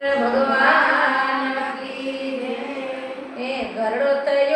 ભગવાન એ ગરડો થઈ